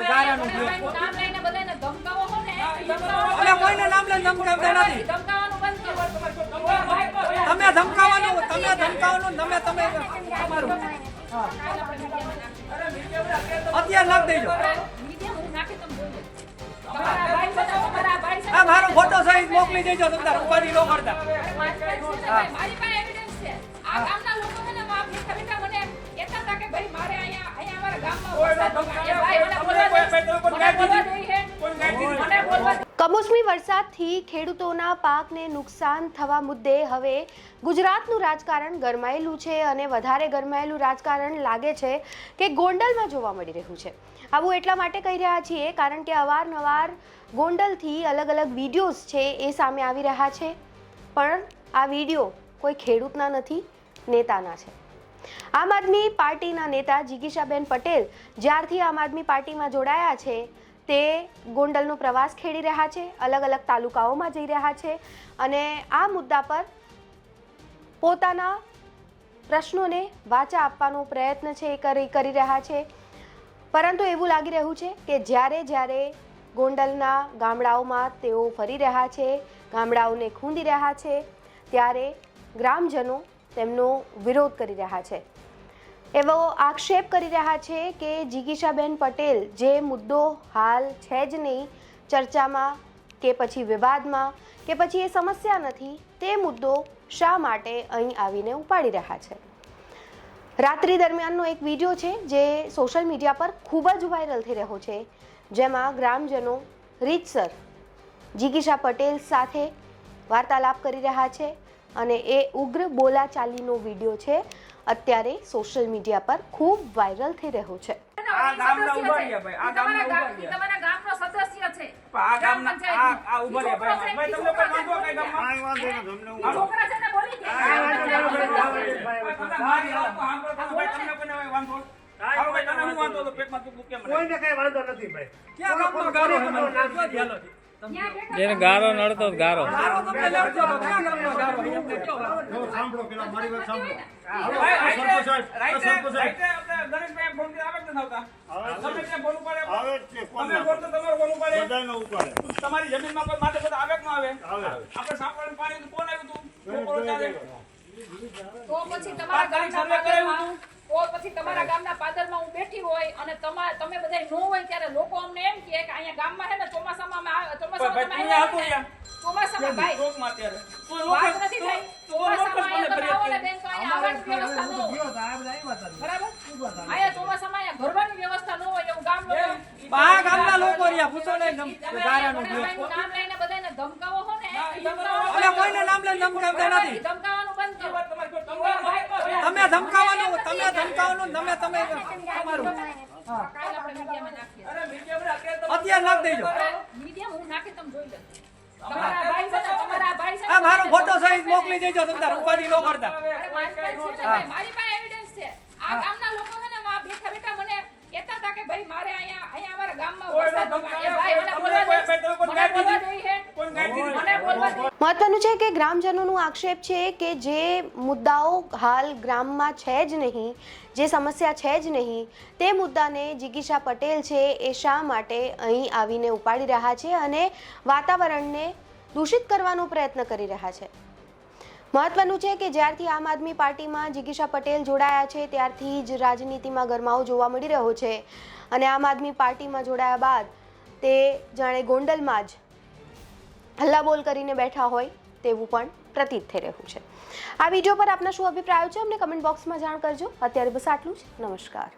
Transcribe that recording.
ગારાનું નામ લઈને બધાને ધમકાવો છો ને, ધમકાવો કોઈને નામ લઈને ધમકાવતા નથી. ધમકાવાનું બંધ કરો. તમે ધમકાવાનું તમે ધમકાવાનું તમે તમે તમારું હા. અત્યારે નાખ દેજો આ મારો ફોટો સહિત મોકલી દેજો તમે ઉપાધિ ન કરતા. મારી પાસે એવિડન્સ છે. આ ગામના વરસાદથી ખેડૂતોના પાકને નુકસાન થવા મુદ્દે હવે ગુજરાતનું રાજકારણ ગરમાયેલું છે અને વધારે ગરમાયેલું રાજકારણ લાગે છે કે ગોંડલમાં જોવા મળી રહ્યું છે. આવું એટલા માટે કહી રહ્યા છીએ કારણ કે અવારનવાર ગોંડલથી અલગ અલગ વિડીયોઝ છે એ સામે આવી રહ્યા છે. પણ આ વીડિયો કોઈ ખેડૂતના નથી, નેતાના છે. આમ આદમી પાર્ટીના નેતા જિગીશાબેન પટેલ જ્યારથી આમ આદમી પાર્ટીમાં જોડાયા છે તે ગોંડલનો પ્રવાસ ખેડી રહ્યા છે અલગ અલગ તાલુકાઓમાં જઈ રહ્યા છે અને આ મુદ્દા પર પોતાના પ્રશ્નોને વાચા આપવાનો પ્રયત્ન છે એ કરી કરી રહ્યા છે. પરંતુ એવું લાગી રહ્યું છે કે જ્યારે જ્યારે ગોંડલના ગામડાઓમાં તેઓ ફરી રહ્યા છે, ગામડાઓને ખૂંદી રહ્યા છે, ત્યારે ગ્રામજનો તેમનો વિરોધ કરી રહ્યા છે. એવો આક્ષેપ કરી રહ્યા છે કે જિગીશાબેન પટેલ જે મુદ્દો હાલ છે જ નહીં, ચર્ચામાં કે પછી વિવાદમાં કે પછી એ સમસ્યા નથી, તે મુદ્દો શા માટે અહીં આવીને ઉપાડી રહ્યા છે? રાત્રિ દરમિયાનનો એક વીડિયો છે જે સોશિયલ મીડિયા પર ખૂબ જ વાયરલ થઈ રહ્યો છે, જેમાં ગ્રામજનો રીતસર જિગીશા પટેલ સાથે વાર્તાલાપ કરી રહ્યા છે અને એ ઉગ્ર બોલાચાલીનો વીડિયો છે અત્યારે સોશિયલ મીડિયા પર ખૂબ વાયરલ થઈ રહ્યો છે આ ગામના ઊભા ભાઈ, આ ગામના તમારા ઊભા ગામ- રહ્યા. તમારા ગામનો સદસ્ય છે આ ગામના આ આ ઊભા ભાઈ ભાઈ તમને કોઈ વાંધો કઈ ગામમાં ઈ છોકરા છે ને બોલી દે. તમે મારી વાત સાંભળો તમને કોઈને કોઈ વાંધો? કોઈને કઈ નથી ભાઈ ક્યાં ગામનો ગારો નામ ધ્યાન નથી? જેને ગારો નડતો ગારો. તમારો જમીનમાં કોઈ માટે બધા આવે ના આવે? પાણી કોણ આવ્યું હતું? તો પછી તમારા ગામના પાદરમાં તો પછી તમારા ગામના પાદરમાં હું બેઠી અને તમારે તમે બધા ન હોય ત્યારે લોકો અમને એમ કે અહીંયા ગામમાં છે ને ચોમાસામાં અમે ચોમાસામાં તમે આવ્યા ચોમાસામાં ભાઈ. ચોકમાં અત્યારે. વાત નથી થઈ. તું- તું લોકો જ ચોમાસામાં તમે આવો ને બેન તો અહીંયા આવવાની વ્યવસ્થા ન બરાબર? અહીંયા ચોમાસામાં અહીંયા ઘરવાની વ્યવસ્થા ન હોય એવું ગામ લોકો. ગામના લોકો રહ્યા, પૂછો ને ગારાનું નામ લઈને બધાને ધમકાવો છો ને. ધમકાવો અને કોઈને નામ લઈને ધમકાવતા નથી. ધમકાવાનું બંધ કરો. તમે ધમકાવાનું તમે ધમકાવાનું તમે તમે તમારું. હા. કાલ આપણે મીડિયામાં નાખીએ. અત્યારે નાખ દેજો. મીડિયા હું નાખી તમે જોઈ લો. તમારા ભાઈ સાથે તમારા ભાઈ આ મારો ફોટો સહિત મોકલી દેજો તમે તાર ઉપાધિ ન કરતા. મારી પાસે છે ને ભાઈ, મારી પાસે એવિડન્સ છે આ ગામના લોકો છે ને આ બેઠા બેઠા મને કહેતા હતા કે ભાઈ મારે અહીંયા અહીંયા અમારા ગામમાં વરસાદ થયો. એ ભાઈ મને બોલવા દે. મને બોલવા દે છે. કોઈ ગાઈડ દીધી? મને બોલવા દે. મહત્વનું છે કે ગ્રામજનોનું આક્ષેપ છે કે જે મુદ્દાઓ હાલ ગ્રામમાં છે જ નહીં, જે સમસ્યા છે જ નહીં, તે મુદ્દાને જિગીશા પટેલ છે એ શા માટે અહીં આવીને ઉપાડી રહ્યા છે અને વાતાવરણને દૂષિત કરવાનો પ્રયત્ન કરી રહ્યા છે? મહત્વનું છે કે જ્યારથી આમ આદમી પાર્ટીમાં જિગીશા પટેલ જોડાયા છે, ત્યારથી જ રાજનીતિમાં ગરમાવો જોવા મળી રહ્યો છે અને આમ આદમી પાર્ટીમાં જોડાયા બાદ તે જાણે ગોંડલમાં જ હલ્લાબોલ કરીને બેઠા હોય તેવું પણ પ્રતીત થઈ રહ્યું છે. આ વીડિયો પર આપના શું અભિપ્રાયો છે, અમને કમેન્ટ બોક્સમાં જાણ કરજો. અત્યારે બસ આટલું જ. નમસ્કાર.